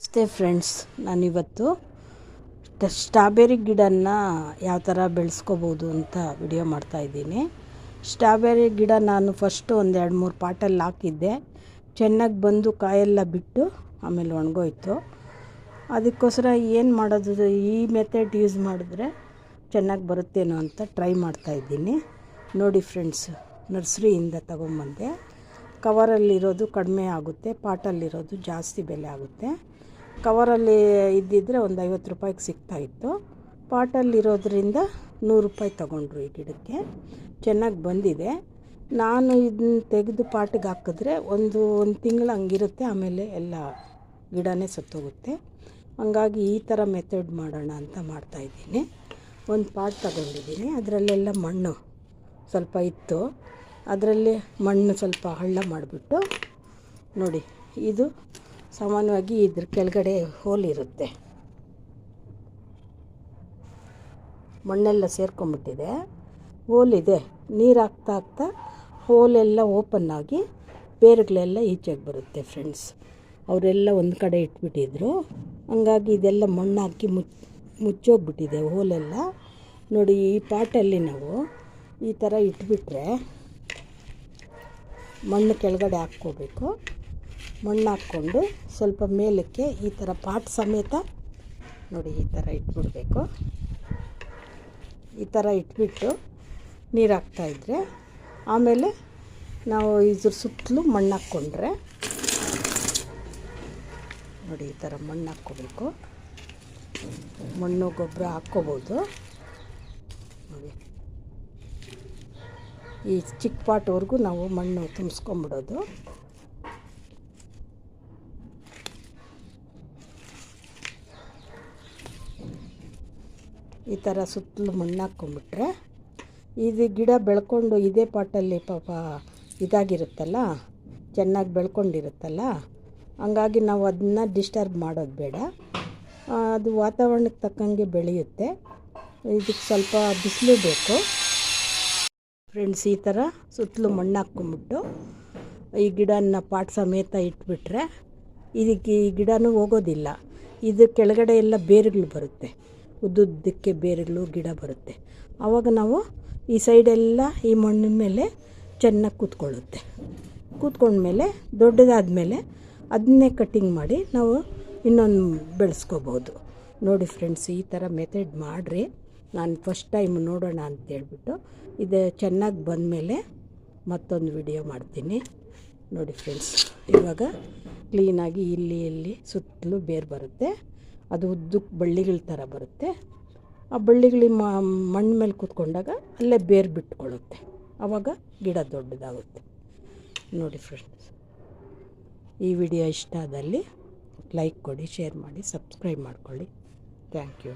ನಮಸ್ತೆ ಫ್ರೆಂಡ್ಸ್, ನಾನಿವತ್ತು ಸ್ಟ್ರಾಬೆರಿ ಗಿಡನ ಯಾವ ಥರ ಬೆಳೆಸ್ಕೋಬೋದು ಅಂತ ವಿಡಿಯೋ ಮಾಡ್ತಾಯಿದ್ದೀನಿ ಸ್ಟ್ರಾಬೆರಿ ಗಿಡ ನಾನು ಫಸ್ಟು ಒಂದು ಎರಡು ಮೂರು ಪಾಟಲ್ಲಿ ಹಾಕಿದ್ದೆ. ಚೆನ್ನಾಗಿ ಬಂದು ಕಾಯೆಲ್ಲ ಬಿಟ್ಟು ಆಮೇಲೆ ಒಣಗೋಯ್ತು. ಅದಕ್ಕೋಸ್ಕರ ಏನು ಮಾಡೋದು, ಈ ಮೆಥಡ್ ಯೂಸ್ ಮಾಡಿದ್ರೆ ಚೆನ್ನಾಗಿ ಬರುತ್ತೇನೋ ಅಂತ ಟ್ರೈ ಮಾಡ್ತಾಯಿದ್ದೀನಿ ನೋಡಿ ಫ್ರೆಂಡ್ಸ್, ನರ್ಸರಿಯಿಂದ ತಗೊಂಬಂದೆ. ಕವರಲ್ಲಿರೋದು ಕಡಿಮೆ ಆಗುತ್ತೆ, ಪಾಟಲ್ಲಿರೋದು ಜಾಸ್ತಿ ಬೆಲೆ ಆಗುತ್ತೆ. ಕವರಲ್ಲಿ ಇದ್ದಿದ್ದರೆ ಒಂದು ಐವತ್ತು ರೂಪಾಯಿಗೆ ಸಿಗ್ತಾಯಿತ್ತು ಪಾಟಲ್ಲಿರೋದ್ರಿಂದ ನೂರು ರೂಪಾಯಿ ತೊಗೊಂಡ್ರು ಈ ಗಿಡಕ್ಕೆ. ಚೆನ್ನಾಗಿ ಬಂದಿದೆ. ನಾನು ಇದನ್ನ ತೆಗೆದು ಪಾಟಿಗೆ ಹಾಕಿದ್ರೆ ಒಂದು ಒಂದು ತಿಂಗಳು ಹಂಗಿರುತ್ತೆ, ಆಮೇಲೆ ಎಲ್ಲ ಗಿಡನೇ ಸತ್ತೋಗುತ್ತೆ. ಹಂಗಾಗಿ ಈ ಥರ ಮೆಥಡ್ ಮಾಡೋಣ ಅಂತ ಮಾಡ್ತಾಯಿದ್ದೀನಿ ಒಂದು ಪಾಟ್ ತಗೊಂಡಿದ್ದೀನಿ. ಅದರಲ್ಲೆಲ್ಲ ಮಣ್ಣು ಸ್ವಲ್ಪ ಇತ್ತು. ಅದರಲ್ಲಿ ಮಣ್ಣು ಸ್ವಲ್ಪ ಹಳ್ಳ ಮಾಡಿಬಿಟ್ಟು ನೋಡಿ, ಇದು ಸಾಮಾನ್ಯವಾಗಿ ಇದ್ರ ಕೆಳಗಡೆ ಹೋಲ್ ಇರುತ್ತೆ. ಮಣ್ಣೆಲ್ಲ ಸೇರ್ಕೊಂಬಿಟ್ಟಿದೆ ಹೋಲ್ ಇದೆ. ನೀರು ಹಾಕ್ತಾ ಹಾಕ್ತಾ ಹೋಲೆಲ್ಲ ಓಪನ್ ಆಗಿ ಬೇರುಗಳೆಲ್ಲ ಈಚೆಗೆ ಬರುತ್ತೆ ಫ್ರೆಂಡ್ಸ್. ಅವರೆಲ್ಲ ಒಂದು ಕಡೆ ಇಟ್ಬಿಟ್ಟಿದ್ರು. ಹಂಗಾಗಿ ಇದೆಲ್ಲ ಮಣ್ಣು ಹಾಕಿ ಮುಚ್ಚ ಮುಚ್ಚೋಗ್ಬಿಟ್ಟಿದೆ ಹೋಲೆಲ್ಲ ನೋಡಿ ಈ ಪಾಟಲ್ಲಿ ನಾವು ಈ ಥರ ಇಟ್ಬಿಟ್ರೆ ಮಣ್ಣು ಕೆಳಗಡೆ ಹಾಕ್ಕೋಬೇಕು. ಮಣ್ಣು ಹಾಕ್ಕೊಂಡು ಸ್ವಲ್ಪ ಮೇಲಕ್ಕೆ ಈ ಥರ ಪಾಟ್ ಸಮೇತ ನೋಡಿ ಈ ಥರ ಇಟ್ಬಿಡಬೇಕು. ಈ ಥರ ಇಟ್ಬಿಟ್ಟು ನೀರು ಹಾಕ್ತಾಯಿದ್ರೆ ಆಮೇಲೆ ನಾವು ಇದ್ರ ಸುತ್ತಲೂ ಮಣ್ಣು ಹಾಕ್ಕೊಂಡ್ರೆ ನೋಡಿ ಈ ಥರ ಮಣ್ಣು ಹಾಕ್ಕೋಬೇಕು ಮಣ್ಣು ಗೊಬ್ಬರ ಹಾಕ್ಕೋಬೋದು. ನೋಡಿ. ಈ ಚಿಕ್ಕ ಪಾಟ್ವರೆಗೂ ನಾವು ಮಣ್ಣು ತುಂಬಿಸ್ಕೊಂಬಿಡೋದು. ಈ ಥರ ಸುತ್ತಲೂ ಮಣ್ಣು ಹಾಕ್ಕೊಂಬಿಟ್ರೆ ಇದು ಗಿಡ ಬೆಳ್ಕೊಂಡು ಇದೇ ಪಾಟಲ್ಲಿ ಪಾಪ ಇದಾಗಿರುತ್ತಲ್ಲ, ಚೆನ್ನಾಗಿ ಬೆಳ್ಕೊಂಡಿರುತ್ತಲ್ಲ, ಹಂಗಾಗಿ ನಾವು ಅದನ್ನ ಡಿಸ್ಟರ್ಬ್ ಮಾಡೋದು ಬೇಡ. ಅದು ವಾತಾವರಣಕ್ಕೆ ತಕ್ಕಂಗೆ ಬೆಳೆಯುತ್ತೆ. ಇದಕ್ಕೆ ಸ್ವಲ್ಪ ಬಿಸಿಲು ಬೇಕು. ಫ್ರೆಂಡ್ಸ್ ಈ ಥರ ಸುತ್ತಲೂ ಮಣ್ಣು ಹಾಕ್ಕೊಂಬಿಟ್ಟು ಈ ಗಿಡನ ಪಾಟ್ ಸಮೇತ ಇಟ್ಬಿಟ್ರೆ ಇದಕ್ಕೆ ಈ ಗಿಡನೂ ಹೋಗೋದಿಲ್ಲ. ಇದು ಕೆಳಗಡೆ ಎಲ್ಲ ಬೇರುಗಳು ಬರುತ್ತೆ. ಉದ್ದುದ್ದಕ್ಕೆ ಬೇರುಗಳು ಗಿಡ ಬರುತ್ತೆ. ಆವಾಗ ನಾವು ಈ ಸೈಡೆಲ್ಲ ಈ ಮಣ್ಣಿನ ಮೇಲೆ ಚೆನ್ನಾಗಿ ಕೂತ್ಕೊಳ್ಳುತ್ತೆ. ಕೂತ್ಕೊಂಡ್ಮೇಲೆ, ದೊಡ್ಡದಾದಮೇಲೆ ಅದನ್ನೇ ಕಟ್ಟಿಂಗ್ ಮಾಡಿ ನಾವು ಇನ್ನೊಂದು ಬೆಳೆಸ್ಕೋಬೋದು. ನೋಡಿ ಫ್ರೆಂಡ್ಸ್ ಈ ಥರ ಮೆಥಡ್ ಮಾಡಿರಿ. ನಾನು ಫಸ್ಟ್ ಟೈಮ್ ನೋಡೋಣ ಅಂತೇಳ್ಬಿಟ್ಟು ಇದು ಚೆನ್ನಾಗಿ ಬಂದಮೇಲೆ ಮತ್ತೊಂದು ವಿಡಿಯೋ ಮಾಡ್ತೀನಿ. ನೋಡಿ ಫ್ರೆಂಡ್ಸ್ ಇವಾಗ ಕ್ಲೀನಾಗಿ ಇಲ್ಲಿ ಇಲ್ಲಿ ಸುತ್ತಲೂ ಬೇರು ಬರುತ್ತೆ. ಅದು ಉದ್ದಕ್ಕೆ ಬಳ್ಳಿಗಳ ಥರ ಬರುತ್ತೆ. ಆ ಬಳ್ಳಿಗಳಿ ಮಣ್ಣು ಮೇಲೆ ಕೂತ್ಕೊಂಡಾಗ ಅಲ್ಲೇ ಬೇರು ಬಿಟ್ಕೊಳ್ಳುತ್ತೆ. ಆವಾಗ ಗಿಡ ದೊಡ್ಡದಾಗುತ್ತೆ. ನೋಡಿ ಫ್ರೆಂಡ್ಸ್ ಈ ವಿಡಿಯೋ ಇಷ್ಟ ಆದಲ್ಲಿ ಲೈಕ್ ಕೊಡಿ ಶೇರ್ ಮಾಡಿ ಸಬ್ಸ್ಕ್ರೈಬ್ ಮಾಡ್ಕೊಳ್ಳಿ. Thank you